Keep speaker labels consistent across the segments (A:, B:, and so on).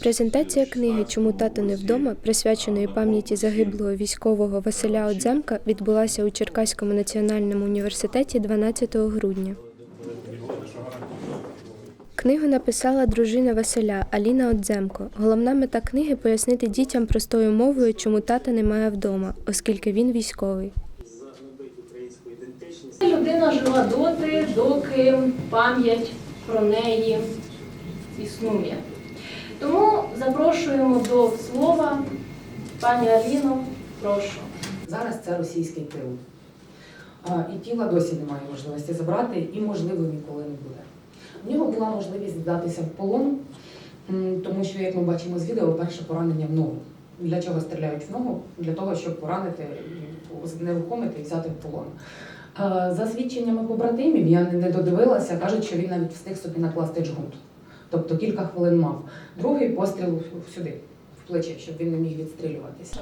A: Презентація книги Чому тато не вдома, присвяченої пам'яті загиблого військового Василя Одземка, відбулася у Черкаському національному університеті 12 грудня. Книгу написала дружина Василя Аліна Одземко. Головна мета книги пояснити дітям простою мовою, чому тата немає вдома, оскільки він військовий.
B: Людина жила доти, доки пам'ять про неї існує. Тому запрошуємо до слова пані Аліну. Прошу.
C: Зараз це російський тил. І тіла досі немає можливості забрати, і можливо ніколи не буде. У нього була можливість здатися в полон, тому що, як ми бачимо з відео, перше поранення в ногу. Для чого стріляють в ногу? Для того, щоб поранити, нерухомити і взяти в полон. За свідченнями побратимів, я не додивилася, кажуть, що він навіть встиг собі накласти джгут. Тобто кілька хвилин мав. Другий постріл сюди, в плече, щоб він не міг відстрілюватися.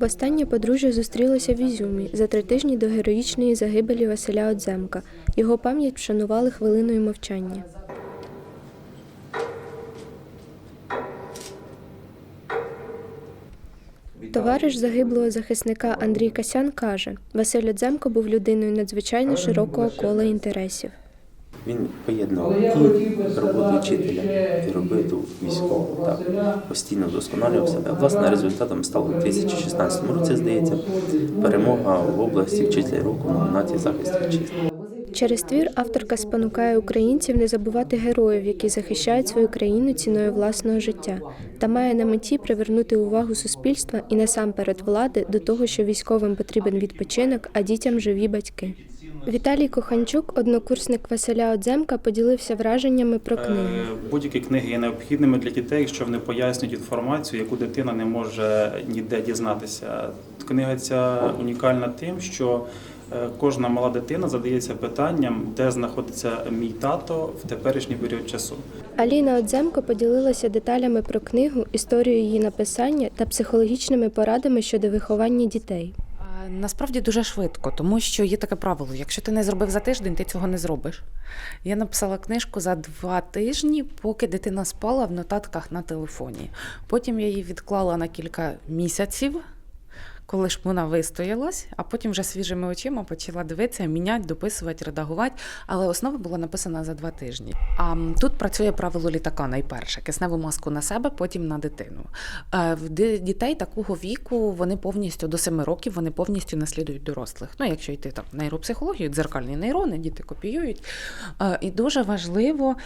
A: Востаннє подружжя зустрілося в Ізюмі за три тижні до героїчної загибелі Василя Одземка. Його пам'ять вшанували хвилиною мовчання. Товариш загиблого захисника Андрій Касян каже, Василь Одземко був людиною надзвичайно широкого кола інтересів.
D: Він поєднував і роботу вчителя, і роботу військового. Так, постійно вдосконалював себе. Власне, результатом стало у 2016 році, здається, перемога в області вчителя року в номінації захист вітчизни.
A: Через твір авторка спонукає українців не забувати героїв, які захищають свою країну ціною власного життя, та має на меті привернути увагу суспільства і насамперед влади до того, що військовим потрібен відпочинок, а дітям живі батьки. Віталій Коханчук, однокурсник Василя Одземка, поділився враженнями про книгу.
E: Е, Будь-які книги є необхідними для дітей, якщо вони пояснюють інформацію, яку дитина не може ніде дізнатися. Книга ця унікальна тим, що е, кожна мала дитина задається питанням, де знаходиться мій тато в теперішній період часу.
A: Аліна Одземко поділилася деталями про книгу, історією її написання та психологічними порадами щодо виховання дітей.
F: Насправді дуже швидко, тому що є таке правило: якщо ти не зробив за тиждень, ти цього не зробиш. Я написала книжку за два тижні, поки дитина спала в нотатках на телефоні. Потім я її відклала на кілька місяців. Коли ж вона вистоялась, а потім вже свіжими очима почала дивитися, міняти, дописувати, редагувати. Але основа була написана за два тижні. А тут працює правило літака найперше: кисневу маску на себе, потім на дитину. Е, В дітей такого віку вони повністю до 7 років вони повністю наслідують дорослих. Ну, якщо йти там нейропсихологію, дзеркальні нейрони, діти копіюють. Е, І дуже важливо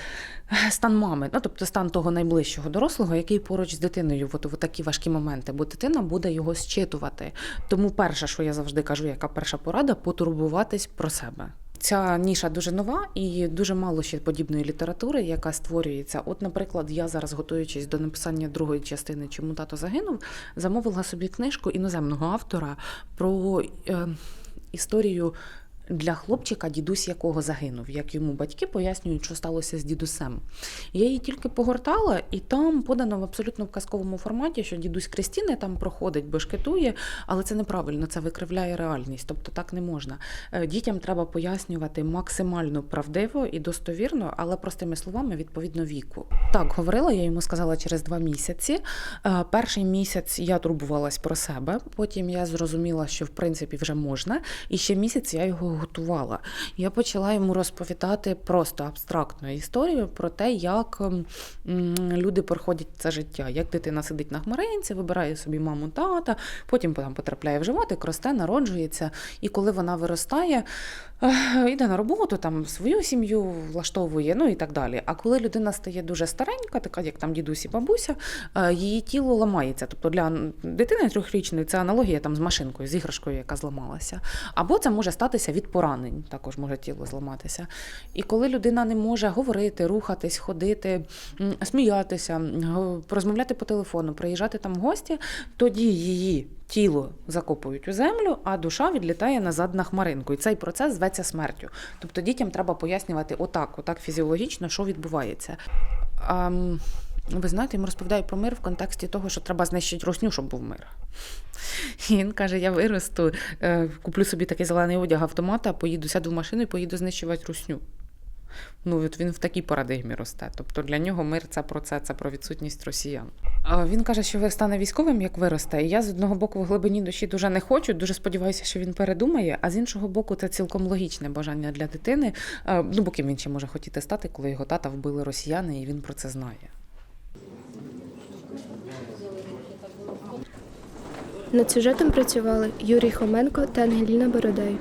F: е, стан мами, ну тобто стан того найближчого дорослого, який поруч з дитиною, от в такі важкі моменти, бо дитина буде його зчитувати. Тому перше, що я завжди кажу, яка перша порада, потурбуватись про себе. Ця ніша дуже нова і дуже мало ще подібної літератури, яка створюється. От, наприклад, я зараз, готуючись до написання другої частини Чому тато загинув, замовила собі книжку іноземного автора про е, історію. Для хлопчика, дідусь якого загинув, як йому батьки пояснюють, що сталося з дідусем. Я її тільки погортала, і там подано в абсолютно в казковому форматі, що дідусь Крістіни там проходить, бешкетує, але це неправильно, це викривляє реальність. Тобто так не можна. Е, Дітям треба пояснювати максимально правдиво і достовірно, але простими словами відповідно віку. Так, говорила, я йому сказала через два місяці. Е, Перший місяць я турбувалась про себе, потім я зрозуміла, що в принципі вже можна, і ще місяць я його готувала. Я почала йому розповідати просто абстрактну історію про те, як люди проходять це життя, як дитина сидить на хмаринці, вибирає собі маму тата, потім там потрапляє в животик, росте, народжується. І коли вона виростає, йде на роботу, там свою сім'ю влаштовує, ну і так далі. А коли людина стає дуже старенька, така як там дідусь і бабуся, е, її тіло ламається. Тобто для дитини трьохрічної це аналогія там з машинкою, з іграшкою, яка зламалася. Або це може статися від поранень, також може тіло зламатися. І коли людина не може говорити, рухатись, ходити, сміятися, розмовляти по телефону, приїжджати там в гості, тоді її тіло закопують у землю, а душа відлітає назад на хмаринку. І цей процес зветься смертю. Тобто дітям треба пояснювати отак, отак фізіологічно, що відбувається. А, ви знаєте, йому розповідаю про мир в контексті того, що треба знищити русню, щоб був мир. І він каже: я виросту, е, куплю собі такий зелений одяг автомата, поїду, сяду в машину і поїду знищувати русню. Ну, от він в такій парадигмі росте. Тобто для нього мир це про це, це про відсутність росіян. А він каже, що стане військовим, як виросте. І я з одного боку в глибині душі дуже не хочу, дуже сподіваюся, що він передумає. А з іншого боку, це цілком логічне бажання для дитини. Е, Ну, бо ким він ще може хотіти стати, коли його тата вбили росіяни, і він про це знає.
A: Над сюжетом працювали Юрій Хоменко та Ангеліна Бородай.